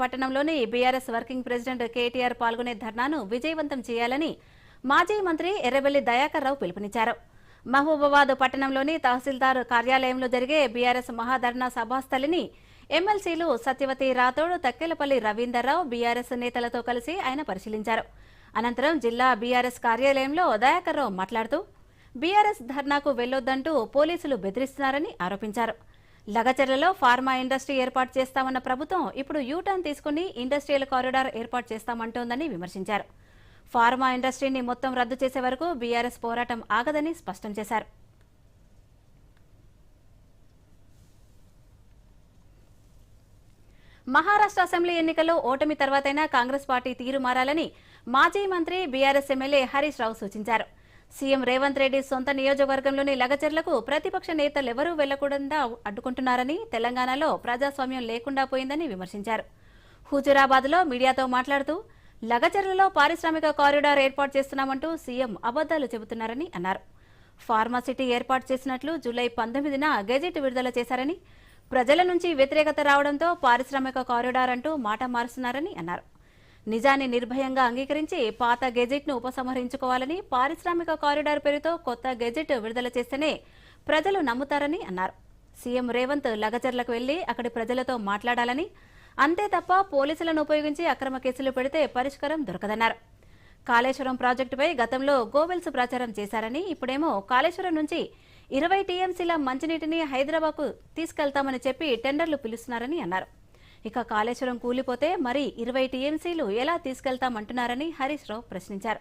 పట్టణంలోని BRS working president KTR పాల్గొనే ధర్నాను విజయవంతం చేయాలని మాజీ మంత్రి ఎర్రబెల్లి దయాకర్ రావు పిలుపునిచ్చారు. మహబూబాబాద్ పట్టణంలోని తహసీల్దార్ కార్యాలయంలో జరిగే బీఆర్ఎస్ మహాధర్నా సభాస్థలిని ఎమ్మెల్సీలు సత్యవతి రాథోడ్ తక్కెలపల్లి రవీందర్రావు బీఆర్ఎస్ నేతలతో కలిసి ఆయన పరిశీలించారు. అనంతరం జిల్లా బీఆర్ఎస్ కార్యాలయంలో దయాకర్ రావు మాట్లాడుతూ బీఆర్ఎస్ ధర్నాకు వెళ్ళొద్దంటూ పోలీసులు బెదిరిస్తున్నారని ఆరోపించారు. లగచర్లలో ఫార్మా ఇండస్ట్రీ ఏర్పాటు చేస్తామన్న ప్రభుత్వం ఇప్పుడు యూటర్న్ తీసుకుని ఇండస్ట్రియల్ కారిడార్ ఏర్పాటు చేస్తామంటోందని విమర్శించారు. ఫార్మా ఇండస్ట్రీని మొత్తం రద్దు చేసే వరకు బీఆర్ఎస్ పోరాటం ఆగదని స్పష్టం చేశారు. మహారాష్ట్ర అసెంబ్లీ ఎన్నికల్లో ఓటమి తర్వాతైనా కాంగ్రెస్ పార్టీ తీరు మారాలని మాజీ మంత్రి బీఆర్ఎస్ ఎమ్మెల్యే హరీష్ రావు సూచించారు. సీఎం రేవంత్ రెడ్డి సొంత నియోజకవర్గంలోని లగచర్లకు ప్రతిపక్ష నేతలెవరూ వెళ్ళకుండా అడ్డుకుంటున్నారని తెలంగాణలో ప్రజాస్వామ్యం లేకుండా పోయిందని విమర్శించారు. హుజురాబాద్లో మీడియాతో మాట్లాడుతూ లగచర్లలో పారిశ్రామిక కారిడార్ ఏర్పాటు చేస్తున్నామంటూ సీఎం అబద్దాలు చెబుతున్నారని అన్నారు. ఫార్మాసిటీ ఏర్పాటు చేసినట్లు జూలై పంతొమ్మిదిన గెజిట్ విడుదల చేశారని ప్రజల నుంచి వ్యతిరేకత రావడంతో పారిశ్రామిక కారిడార్ అంటూ మాట మారుస్తున్నారని అన్నారు. నిజాన్ని నిర్భయంగా అంగీకరించి పాత గెజెట్ను ఉపసంహరించుకోవాలని పారిశ్రామిక కారిడార్ పేరుతో కొత్త గెజెట్ విడుదల చేస్తేనే ప్రజలు నమ్ముతారని అన్నారు. సీఎం రేవంత్ లగజర్లకు వెళ్ళి అక్కడి ప్రజలతో మాట్లాడాలని అంతే తప్ప పోలీసులను ఉపయోగించి అక్రమ కేసులు పెడితే పరిష్కారం దొరకదన్నారు. కాళేశ్వరం ప్రాజెక్టుపై గతంలో గోవెల్స్ ప్రచారం చేశారని ఇప్పుడేమో కాళేశ్వరం నుంచి ఇరవై టీఎంసీల మంచినీటిని హైదరాబాద్కు తీసుకెళ్తామని చెప్పి టెండర్లు పిలుస్తున్నారని అన్నారు. ఇక కాళేశ్వరం కూలిపోతే మరి ఇరవై టీఎంసీలు ఎలా తీసుకెళ్తామంటున్నారని హరీష్ రావు ప్రశ్నించారు.